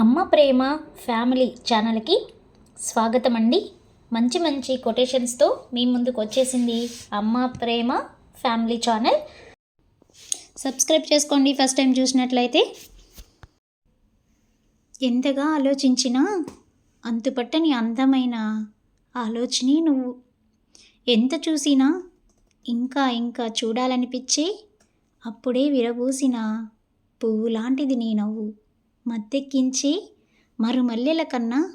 అమ్మ ప్రేమ ఫ్యామిలీ ఛానల్కి స్వాగతం అండి మంచి మంచి కొటేషన్స్తో మీ ముందుకు వచ్చేసింది Amma Prema family channel. Subscribe చేసుకోండి ఫస్ట్ టైం చూసినట్లయితే. ఎంతగా ఆలోచించినా అంతుపట్టని అందమైన ఆలోచనే నువ్వు. ఎంత చూసినా ఇంకా ఇంకా చూడాలనిపించే అప్పుడే విరబూసిన పువ్వు లాంటిది నీ నవ్వు. మత్తెక్కించే మరుమల్లెల కన్నా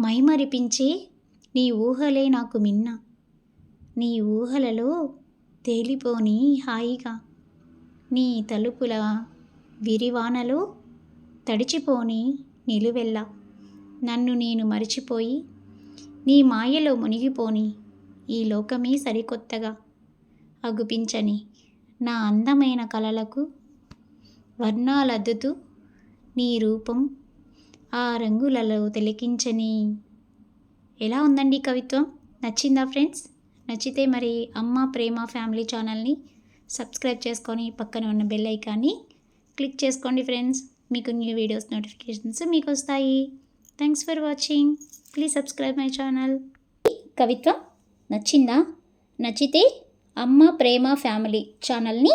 మైమరిపించి నీ ఊహలే నాకు మిన్న. నీ ఊహలలో తేలిపోని హాయిగా. నీ తలుపుల విరివానలో తడిచిపోని నిలువెల్ల. నన్ను నేను మరిచిపోయి నీ మాయలో మునిగిపోని ఈ లోకమే సరికొత్తగా. అగుపించని నా అందమైన కలలకు వర్ణాలద్దుతూ నీ రూపం ఆ రంగులలో తిలకించని. ఎలా ఉందండి కవిత్వం? నచ్చిందా ఫ్రెండ్స్? నచ్చితే మరి అమ్మ ప్రేమ ఫ్యామిలీ ఛానల్ని సబ్స్క్రైబ్ చేసుకొని పక్కన ఉన్న బెల్ ఐకాన్ని క్లిక్ చేసుకోండి ఫ్రెండ్స్. మీకు న్యూ వీడియోస్ నోటిఫికేషన్స్ మీకు వస్తాయి. Thanks for watching. Please subscribe my channel. కవిత్వం నచ్చిందా? నచ్చితే అమ్మ ప్రేమ ఫ్యామిలీ ఛానల్ని